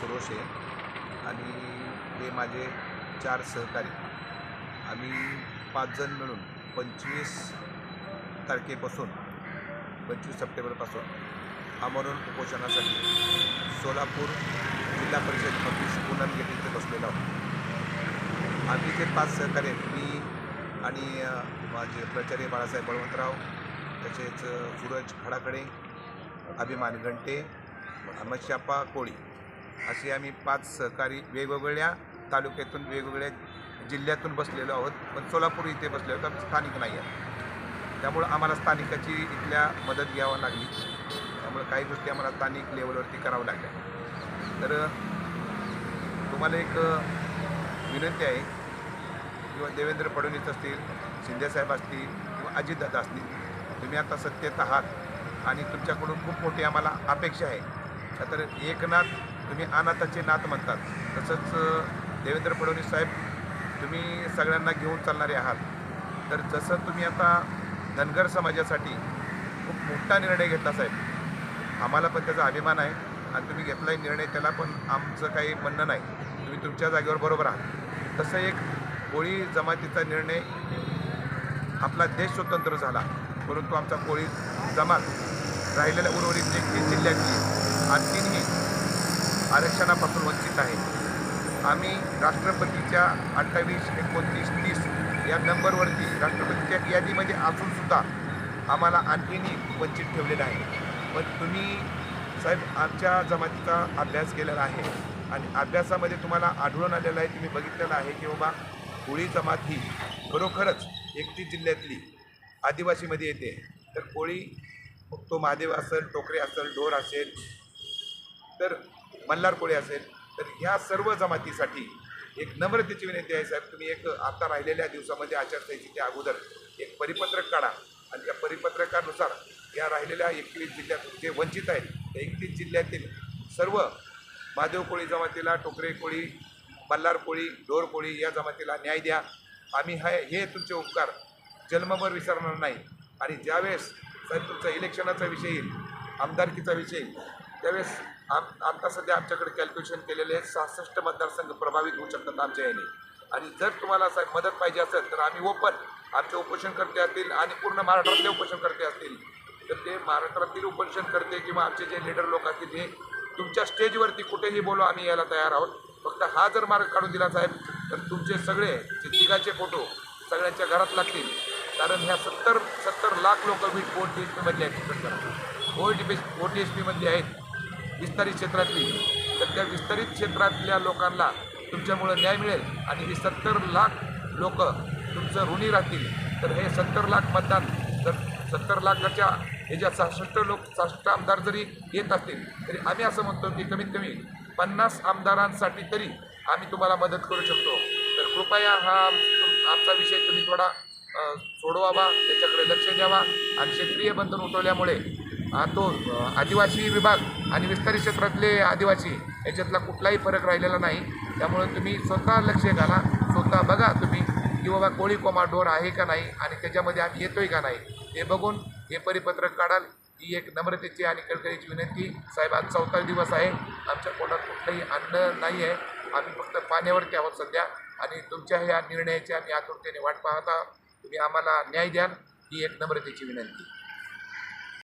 सुरोश आहे. आणि हे माझे चार सहकारी. आम्ही पाच जण मिळून पंचवीस तारखेपासून पंचवीस सप्टेंबरपासून आमरण उपोषणासाठी सोलापूर जिल्हा परिषद ऑफिस पूनम गेट इथे बसलेलो आहोत. आम्ही जे पाच सहकारी आहेत मी आणि माझे प्राचार्य बाळासाहेब बळवंतराव तसेच सूरज खडाकडे अभिमान घंटे अमरशापा कोळी असे आम्ही पाच सहकारी वेगवेगळ्या तालुक्यातून वेगवेगळ्या जिल्ह्यातून बसलेलो आहोत. पण सोलापूर इथे बसले आहोत स्थानिक नाही आहे. त्यामुळं आम्हाला स्थानिकाची इथल्या मदत घ्यावं लागली. त्यामुळं काही गोष्टी आम्हाला स्थानिक लेवलवरती करावं लागल्या. तर तुम्हाला एक विनंती आहे किंवा देवेंद्र फडणवीस असतील शिंदेसाहेब असतील किंवा अजितदादा असतील तुम्ही आता सत्तेत आहात आणि तुमच्याकडून खूप मोठी आम्हाला अपेक्षा आहे. तर एकनाथ तुम्ही अनाथाचे नाथ म्हणतात. तसंच देवेंद्र फडणवीस साहेब तुम्ही सगळ्यांना घेऊन चालणारे आहात. तर जसं तुम्ही आता धनगर समाजासाठी खूप मोठा निर्णय घेतला साहेब. आम्हाला पण त्याचा अभिमान आहे आणि तुम्ही घेतलाही निर्णय त्याला पण आमचं काही म्हणणं नाही. तुम्ही तुमच्या जागेवर बरोबर आहात. तसं एक कोळी जमातीचा निर्णय आपला देश स्वतंत्र झाला. परंतु आमचा कोळी जमात राहिलेल्या उर्वरित एकतीस जिल्ह्यातली आणखीनही आरक्षणापासून वंचित आहे. आम्ही राष्ट्रपतीच्या अठ्ठावीस एकोणतीस तीस या नंबरवरती राष्ट्रपतीच्या यादीमध्ये असूनसुद्धा आम्हाला आणखीनही वंचित ठेवलेलं आहे. पण तुम्ही साहेब आमच्या जमातीचा अभ्यास केलेला आहे आणि अभ्यासामध्ये तुम्हाला आढळून आलेलं आहे तुम्ही बघितलेलं आहे की बाबा कोळी जमात ही खरोखरच एकतीस जिल्ह्यातली आदिवासीमध्ये येते. तर कोळी मग तो महादेव असेल टोकरे असेल ढोर असेल तर मल्हार कोळी असेल तर ह्या सर्व जमातीसाठी एक नम्रतेची विनंती आहे साहेब. तुम्ही एक आता राहिलेल्या दिवसामध्ये आचारसंहितेच्या अगोदर एक परिपत्रक काढा आणि त्या परिपत्रकानुसार या राहिलेल्या एकवीस जिल्ह्यात जे वंचित आहेत त्या एकतीस जिल्ह्यातील सर्व महादेव कोळी जमातीला टोकरे कोळी मल्हार कोळी ढोर कोळी या जमातीला न्याय द्या. आम्ही हे हे तुमचे उपकार जन्मभर विसरणार नाही. आणि ज्यावेळेस साहेब तुमचा इलेक्शनाचा विषय येईल आमदारकीचा विषय येईल त्यावेळेस आम आता सध्या आमच्याकडे कॅल्क्युलेशन केलेले सहासष्ट मतदारसंघ प्रभावित होऊ शकतात आमच्या याने. आणि जर तुम्हाला साहेब मदत पाहिजे असेल तर आम्ही ओपन आमचे उपोषणकर्ते असतील आणि पूर्ण महाराष्ट्रातले उपोषणकर्ते असतील. तर ते महाराष्ट्रातील उपोषणकर्ते किंवा आमचे जे लीडर लोक असतील हे तुमच्या स्टेजवरती कुठेही बोलू आम्ही यायला तयार आहोत. फक्त हा जर मार्ग काढून दिला साहेब तर तुमचे सगळे जे तिघाचे फोटो सगळ्यांच्या घरात लागतील. कारण ह्या सत्तर सत्तर लाख लोक वीट फोर्टी एच पीमधले आहेत. ओ टी पी एस आहेत. विस्तारित क्षेत्रातली. तर त्या विस्तारित क्षेत्रातल्या लोकांना तुमच्यामुळं न्याय मिळेल आणि ही सत्तर लाख लोक तुमचं ऋणी राहतील. तर हे सत्तर लाख मतदान जर सत्तर लाखाच्या हे ज्या सहासष्ट लोक सहासष्ट आमदार जरी येत असतील तरी आम्ही असं म्हणतो की कमीत कमी पन्नास आमदारांसाठी तरी आम्ही तुम्हाला मदत करू शकतो. तर कृपया हा आमचा विषय तुम्ही थोडा सोडवावा त्याच्याकडे लक्ष द्यावा आणि क्षेत्रीय बंधन उठवल्यामुळे तो आदिवासी विभाग आणि विस्तारित क्षेत्रातले आदिवासी याच्यातला कुठलाही फरक राहिलेला नाही. त्यामुळे तुम्ही स्वतः लक्ष घाला स्वतः बघा तुम्ही की बाबा कोळी कोमा डोर आहे का नाही आणि त्याच्यामध्ये आम्ही येतोय का नाही हे बघून हे परिपत्रक काढाल. ही एक नम्रतेची आणि कळकळीची विनंती. साहेब आज चौथा दिवस आहे. आमच्या पोटात कुठलंही अन्न नाही आहे. आम्ही फक्त पाण्यावरती आहोत सध्या आणि तुमच्या ह्या निर्णयाची आम्ही आतुरतेने वाट पाहता तुम्ही आम्हाला न्याय द्याल ही एक नम्रतेची विनंती.